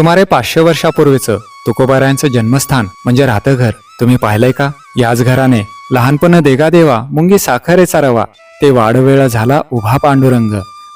सुमारे पाचशे वर्षापूर्वीचं तुकोबारायांचं जन्मस्थान म्हणजे राहतं घर तुम्ही पाहिलंय का? याच घराने लहानपण देगा देवा मुंगी साखरेचा रवा ते वाढवेळा झाला उभा पांडुरंग.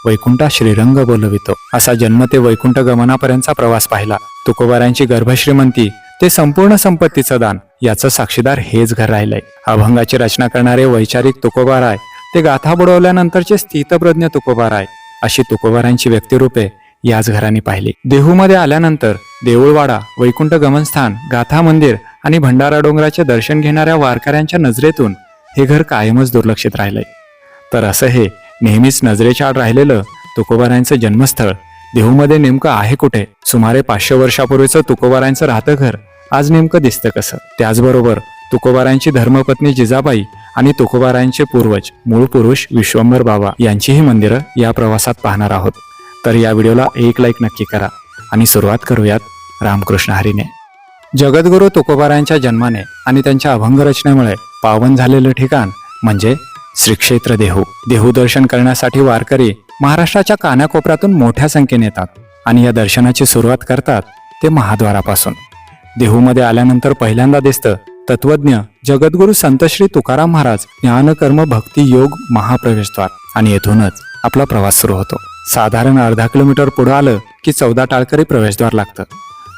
वैकुंठा श्रीरंग बोलवितो. असा जन्म ते वैकुंठ गमनापर्यंतचा प्रवास पाहिला. तुकोबारायांची गर्भश्रीमंती ते संपूर्ण संपत्तीचं दान याचं साक्षीदार हेच घर राहिलंय. अभंगाची रचना करणारे वैचारिक तुकोबाराय ते गाथा बुडवल्यानंतरचे स्थितप्रज्ञ तुकोबाराय. अशी तुकोबारांची व्यक्तिरूपे याच घराने पाहिले. देहूमध्ये आल्यानंतर देऊळवाडा वैकुंठ गमनस्थान गाथा मंदिर आणि भंडारा डोंगराचे दर्शन घेणाऱ्या वारकऱ्यांच्या नजरेतून हे घर कायमच दुर्लक्षित राहिलंय. तर असं हे नेहमीच नजरेच्या आड राहिलेलं तुकोबारायांचं जन्मस्थळ देहूमध्ये नेमकं आहे कुठे? सुमारे पाचशे वर्षापूर्वीचं तुकोबारायांचं राहतं घर आज नेमकं दिसतं कसं? त्याचबरोबर तुकोबारायांची धर्मपत्नी जिजाबाई आणि तुकोबारायांचे पूर्वज मूळ पुरुष विश्वंभर बाबा यांचीही मंदिरं या प्रवासात पाहणार आहोत. तर या व्हिडिओला एक लाईक नक्की करा. आणि सुरुवात करूयात रामकृष्ण हरीने. जगद्गुरू तुकोबारायांच्या जन्माने आणि त्यांच्या अभंग रचनेमुळे पावन झालेलं ठिकाण म्हणजे श्रीक्षेत्र देहू. देहू दर्शन करण्यासाठी वारकरी महाराष्ट्राच्या कानाकोपऱ्यातून मोठ्या संख्येने येतात आणि या दर्शनाची सुरुवात करतात ते महाद्वारापासून. देहूमध्ये आल्यानंतर पहिल्यांदा दिसतं तत्वज्ञ जगद्गुरू संत श्री तुकाराम महाराज ज्ञानकर्म भक्ती योग महाप्रवेशद्वार आणि येथूनच आपला प्रवास सुरू होतो. साधारण अर्धा किलोमीटर पुढं आलं की चौदा टाळकरी प्रवेशद्वार लागतं.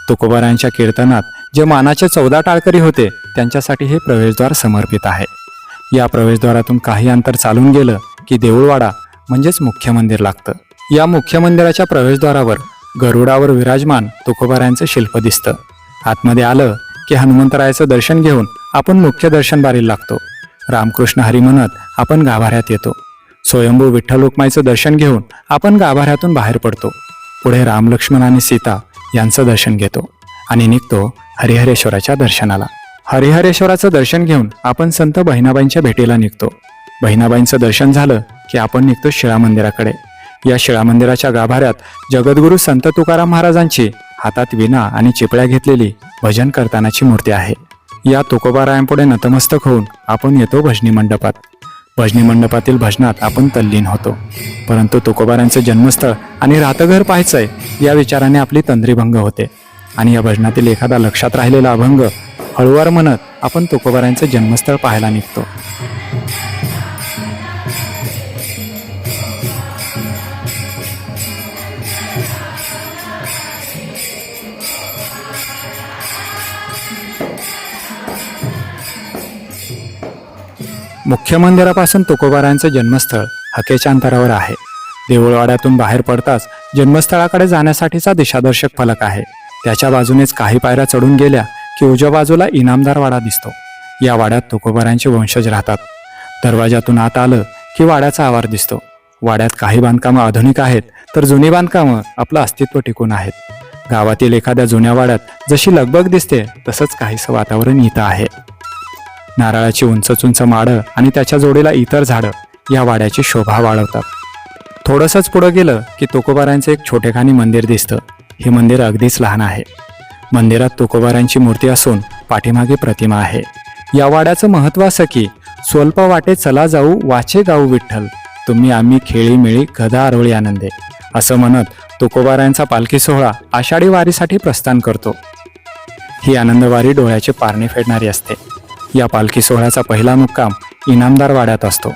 तुकोबारांच्या कीर्तनात जे मानाचे चौदा टाळकरी होते त्यांच्यासाठी हे प्रवेशद्वार समर्पित आहे. या प्रवेशद्वारातून काही अंतर चालून गेलं की देऊळवाडा म्हणजेच मुख्य मंदिर लागतं. या मुख्य मंदिराच्या प्रवेशद्वारावर गरुडावर विराजमान तुकोबारांचं शिल्प दिसतं. आतमध्ये आलं की हनुमंतरायाचं दर्शन घेऊन आपण मुख्य दर्शन बारीला लागतो. रामकृष्ण हरी म्हणत आपण गाभाऱ्यात येतो. स्वयंभू विठ्ठल रुक्माईचं दर्शन घेऊन आपण गाभाऱ्यातून बाहेर पडतो. पुढे राम लक्ष्मण आणि सीता यांचं दर्शन घेतो आणि निघतो हरिहरेश्वराच्या दर्शनाला. हरिहरेश्वराचं दर्शन घेऊन आपण संत बहिणाबाईंच्या भेटीला निघतो. बहिणाबाईंचं दर्शन झालं की आपण निघतो शिळा मंदिराकडे या शिळा मंदिराच्या गाभाऱ्यात जगद्गुरू संत तुकाराम महाराजांची हातात विना आणि चिपळ्या घेतलेली भजन करतानाची मूर्ती आहे. या तुकोबारायांपुढे नतमस्तक होऊन आपण येतो भजनी मंडपात. भजनी मंडपातील भजनात आपण तल्लीन होतो. परंतु तुकोबारांचं जन्मस्थळ आणि रातघर पाहायचंय या विचाराने आपली तंद्रीभंग होते. आणि या भजनातील एखादा लक्षात राहिलेला अभंग हळूवार म्हणत आपण तुकोबारांचं जन्मस्थळ पाहायला निघतो. मुख्य मंदिरापासून तुकोबारांचं जन्मस्थळ हकेच्या अंतरावर आहे. देऊळवाड्यातून बाहेर पडताच जन्मस्थळाकडे जाण्यासाठीचा दिशादर्शक फलक आहे. त्याच्या बाजूनेच काही पायऱ्या चढून गेल्या की उजव्या बाजूला इनामदार वाडा दिसतो. या वाड्यात तुकोबारांचे वंशज राहतात. दरवाजातून आत आलं की वाड्याचा आवार दिसतो. वाड्यात काही बांधकामं आधुनिक आहेत तर जुनी बांधकामं आपलं अस्तित्व टिकून आहेत. गावातील एखाद्या जुन्या वाड्यात जशी लगबग दिसते तसंच काहीसं वातावरण इथं आहे. नारळाची उंच उंच माडं आणि त्याच्या जोडीला इतर झाडं या वाड्याची शोभा वाढवतात. थोडंसंच पुढं गेलं की तुकोबारांचं एक छोटेखानी मंदिर दिसतं. हे मंदिर अगदीच लहान आहे. मंदिरात तुकोबारांची मूर्ती असून पाठीमागे प्रतिमा आहे. या वाड्याचं महत्त्व असं की स्वल्प वाटे चला जाऊ वाचे गाऊ विठ्ठल. तुम्ही आम्ही खेळी मिळी गदा आरोळी आनंदे. असं म्हणत तुकोबारांचा पालखी सोहळा आषाढी वारीसाठी प्रस्थान करतो. ही आनंदवारी डोळ्याचे पारणे फेडणारी असते. या पालखी सोहळ्याचा पहिला मुक्काम इनामदार वाड्यात असतो.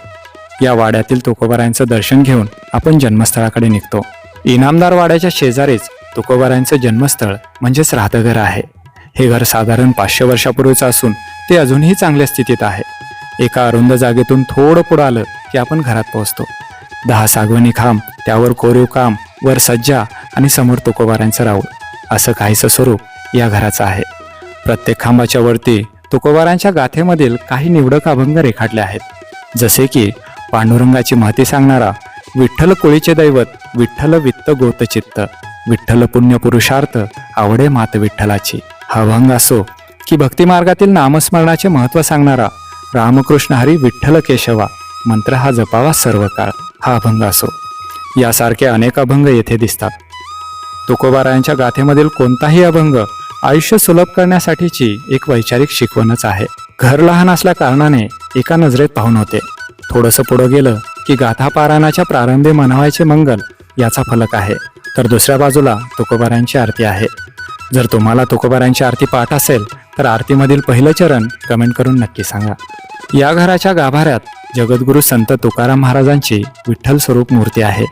या वाड्यातील तुकोबारायांचं दर्शन घेऊन आपण जन्मस्थळाकडे निघतो. इनामदार वाड्याच्या शेजारीच तुकोबारायांचं जन्मस्थळ म्हणजेच राहतं घर आहे. हे घर साधारण पाचशे वर्षापूर्वीचं असून ते अजूनही चांगल्या स्थितीत आहे. एका अरुंद जागेतून थोडं पुढं आलं की आपण घरात पोहोचतो. दहा सागवणी खांब त्यावर कोरीव काम वर सज्जा आणि समोर तुकोबारांचं राऊळ. असं काहीसं स्वरूप या घराचं आहे. प्रत्येक खांबाच्या वरती तुकोबारांच्या गाथेमधील काही निवडक अभंग रेखाटले आहेत. जसे की पांडुरंगाची महती सांगणारा विठ्ठल कोळीचे दैवत विठ्ठल वित्त गोतचित्त विठ्ठल पुण्य पुरुषार्थ आवडे मात विठ्ठलाची. हा अभंग असो की भक्तिमार्गातील नामस्मरणाचे महत्त्व सांगणारा रामकृष्ण हरी विठ्ठल केशवा मंत्र हा जपावा सर्व काळ हा अभंग असो. यासारखे अनेक अभंग येथे दिसतात. तुकोबारायांच्या गाथेमधील कोणताही अभंग आयुष्य सुलभ करण्यासाठीची एक वैचारिक शिकवणच आहे. घर लहान असल्या कारणाने एका नजरेत पाहून होते. थोडंसं पुढं गेलं की गाथा पारायणाच्या प्रारंभी म्हणावायचे मंगल याचा फलक आहे. तर दुसऱ्या बाजूला तुकोबारांची आरती आहे. जर तुम्हाला तुकोबारांची आरती पाठ असेल तर आरतीमधील पहिलं चरण कमेंट करून नक्की सांगा. या घराच्या गाभाऱ्यात जगद्गुरू संत तुकाराम महाराजांची विठ्ठल स्वरूप मूर्ती आहे.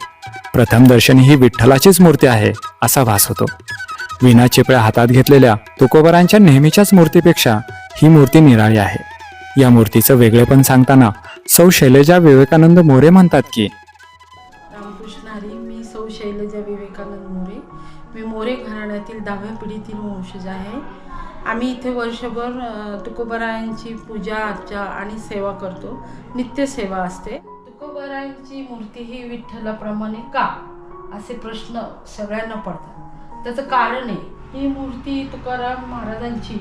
प्रथम दर्शनी ही विठ्ठलाचीच मूर्ती आहे असा भास होतो. विना चिपळ्या हातात घेतलेल्या तुकोबरांच्या नेहमीच्याच मूर्तीपेक्षा ही मूर्ती निराळी आहे. या मूर्तीचं वेगळेपण सांगताना सौ शैलेजा विवेकानंद मोरे म्हणतात की रामकृष्ण हरी मी सौ शैलजा विवेकानंद मोरे. मी मोरे घराण्यातील दहाव्या पिढीतील वंशज आहे. आम्ही इथे वर्षभर तुकोबरायांची पूजा अर्चा आणि सेवा करतो. नित्यसेवा असते. तुकोबरायांची मूर्ती ही विठ्ठलाप्रमाणे का? असे प्रश्न सगळ्यांना पडतात. त्याचं कारण आहे. ही मूर्ती तुकाराम महाराजांची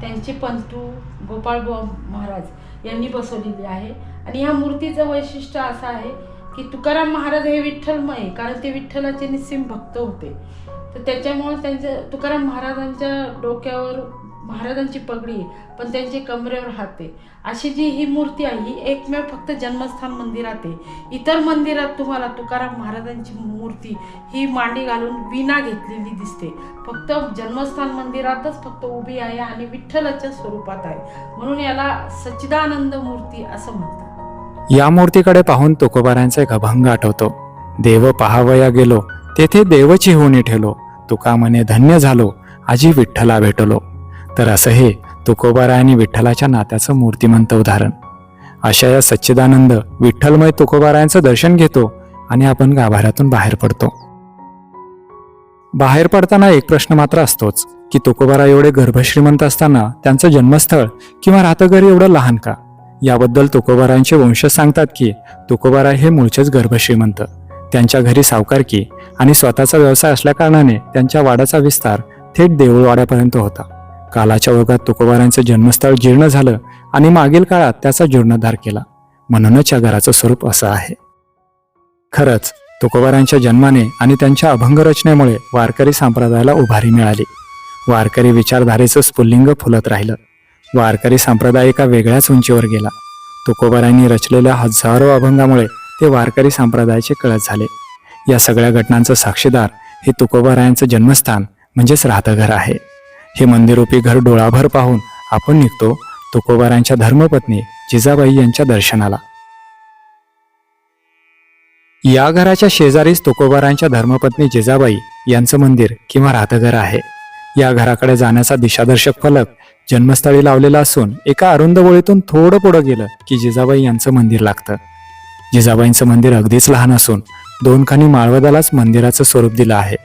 त्यांचे पंतू गोपाळ महाराज यांनी बसवलेली आहे. आणि ह्या मूर्तीचं वैशिष्ट्य असं आहे की तुकाराम महाराज हे विठ्ठलमय कारण ते विठ्ठलाचे निस्सिम भक्त होते. तर त्याच्यामुळे त्यांच्या तुकाराम महाराजांच्या डोक्यावर महाराजांची पगडी पण त्यांचे कमरेवर राहते अशी जी ही मूर्ती आहे ही एकमेव फक्त जन्मस्थान मंदिरात आहे. इतर मंदिरात तुम्हाला तुकाराम महाराजांची मूर्ती ही मांडी घालून विना घेतलेली दिसते. फक्त जन्मस्थान मंदिरातच फक्त उभी आहे आणि विठ्ठलाच्या स्वरूपात आहे. म्हणून याला सच्चिदानंद मूर्ती असं म्हणतात. या मूर्तीकडे पाहून तुकोबारांचा एक अभंग आठवतो. देव पहावया गेलो तेथे देवची होणी ठेलो. तुका मने धन्य झालो आजी विठ्ठला भेटलो. तर असं हे तुकोबाराय आणि विठ्ठलाच्या नात्याचं मूर्तिमंत उदाहरण. अशा या सच्चिदानंद विठ्ठलमय तुकोबारायांचं दर्शन घेतो आणि आपण गाभाऱ्यातून बाहेर पडतो. बाहेर पडताना एक प्रश्न मात्र असतोच की तुकोबारा एवढे गर्भश्रीमंत असताना त्यांचं जन्मस्थळ किंवा राहतं एवढं लहान का? याबद्दल तुकोबारायांचे वंशज सांगतात की तुकोबारा हे मूळचेच गर्भश्रीमंत. त्यांच्या घरी सावकारकी आणि स्वतःचा व्यवसाय असल्याकारणाने त्यांच्या वाड्याचा विस्तार थेट देऊळवाड्यापर्यंत होता. कालाच्या ओघात तुकोबारांचं जन्मस्थळ जीर्ण झालं आणि मागील काळात त्याचा जीर्णोद्धार केला. म्हणूनच या घराचं स्वरूप असं आहे. खरंच तुकोबारांच्या जन्माने आणि त्यांच्या अभंग रचनेमुळे वारकरी संप्रदायाला उभारी मिळाली. वारकरी विचारधारेचं स्फुल्लिंग फुलत राहिलं. वारकरी संप्रदाय एका वेगळ्याच उंचीवर गेला. तुकोबारांनी रचलेल्या हजारो अभंगामुळे ते वारकरी संप्रदायाचे कळत झाले. या सगळ्या घटनांचं साक्षीदार हे तुकोबारायांचं जन्मस्थान म्हणजेच राहतं घर आहे. हे मंदिरोपी घर डोळाभर पाहून आपण निघतो तुकोबारांच्या धर्मपत्नी जिजाबाई यांच्या दर्शनाला. या घराच्या शेजारीच तुकोबारांच्या धर्मपत्नी जिजाबाई यांचं मंदिर किंवा राहतघर आहे. या घराकडे जाण्याचा दिशादर्शक फलक जन्मस्थळी लावलेला असून एका अरुंद वळीतून थोडं पुढं गेलं की जिजाबाई यांचं मंदिर लागतं. जिजाबाईंचं मंदिर अगदीच लहान असून दोन खानी माळवदालाच मंदिराचं स्वरूप दिलं आहे.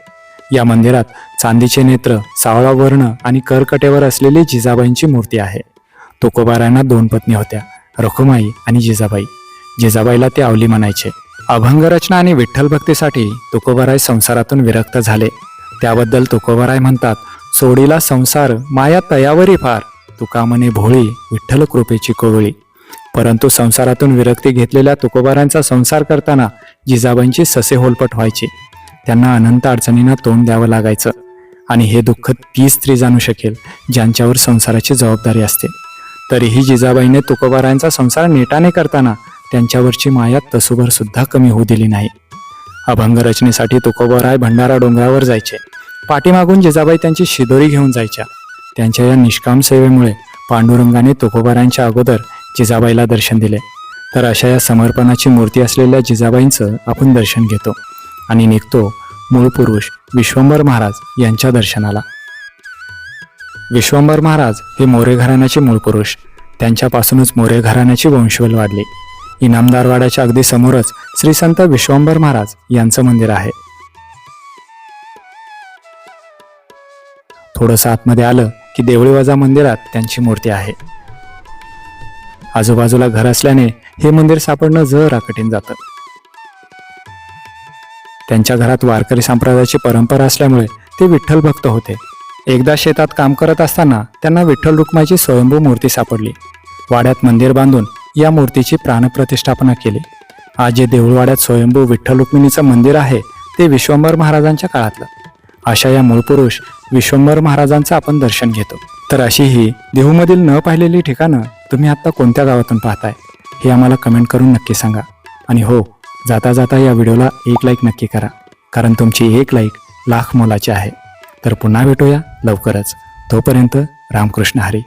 या मंदिरात चांदीचे नेत्र सावळा वर्ण आणि करकटेवर असलेली जिजाबाईंची मूर्ती आहे. तुकोबारायांना दोन पत्नी होत्या रखुमाई आणि जिजाबाई. जिजाबाईला ते आवली म्हणायचे. अभंगरचना आणि विठ्ठल भक्तीसाठी तुकोबाराय संसारातून विरक्त झाले. त्याबद्दल तुकोबाराय म्हणतात सोडीला संसार माया तयावरी फार. तुकामने भोळी विठ्ठल कृपेची कोवळी. परंतु संसारातून विरक्ती घेतलेल्या तुकोबारांचा संसार करताना जिजाबाईंची ससे होलपट व्हायची. त्यांना अनंत अडचणींना तोंड द्यावं लागायचं. आणि हे दुःख ती स्त्री जाणू शकेल ज्यांच्यावर संसाराची जबाबदारी असते. तरीही जिजाबाईने तुकोबारायांचा संसार नेटाने करताना त्यांच्यावरची माया तसोभर सुद्धा कमी होऊ दिली नाही. अभंग रचनेसाठी तुकोबाराय भंडारा डोंगरावर जायचे. पाठीमागून जिजाबाई त्यांची शिदोरी घेऊन जायच्या. त्यांच्या या निष्काम सेवेमुळे पांडुरंगाने तुकोबारांच्या अगोदर जिजाबाईला दर्शन दिले. तर अशा या समर्पणाची मूर्ती असलेल्या जिजाबाईंचं आपण दर्शन घेतो. आणि निघतो मूळ पुरुष विश्वंभर महाराज यांच्या दर्शनाला. विश्वंभर महाराज हे मोरे घराण्याचे मूळ पुरुष. त्यांच्यापासूनच मोरे घराण्याची वंशवल वाढली. इनामदारवाड्याच्या अगदी समोरच श्री संत विश्वंभर महाराज यांचं मंदिर आहे. थोडंसं आतमध्ये आलं की देवळीवाजा मंदिरात त्यांची मूर्ती आहे. आजूबाजूला घर असल्याने हे मंदिर सापडणं जरा कठीण जातं. त्यांच्या घरात वारकरी संप्रदायाची परंपरा असल्यामुळे ते विठ्ठल भक्त होते. एकदा शेतात काम करत असताना त्यांना विठ्ठल रुक्माची स्वयंभू मूर्ती सापडली. वाड्यात मंदिर बांधून या मूर्तीची प्राणप्रतिष्ठापना केली. आज जे देऊळवाड्यात स्वयंभू विठ्ठल रुक्मिणीचं मंदिर आहे ते विश्वंभर महाराजांच्या काळातलं. अशा या मूळ पुरुष विश्वंभर महाराजांचं आपण दर्शन घेतो. तर अशी ही देहूमधील न पाहिलेली ठिकाणं तुम्ही आत्ता कोणत्या गावातून पाहताय हे आम्हाला कमेंट करून नक्की सांगा. आणि हो जाता जाता या व्हिडिओला एक लाईक नक्की करा. कारण तुमची एक लाईक लाख मोलाची आहे. तर पुन्हा भेटूया लवकरच. तोपर्यंत रामकृष्ण हरी.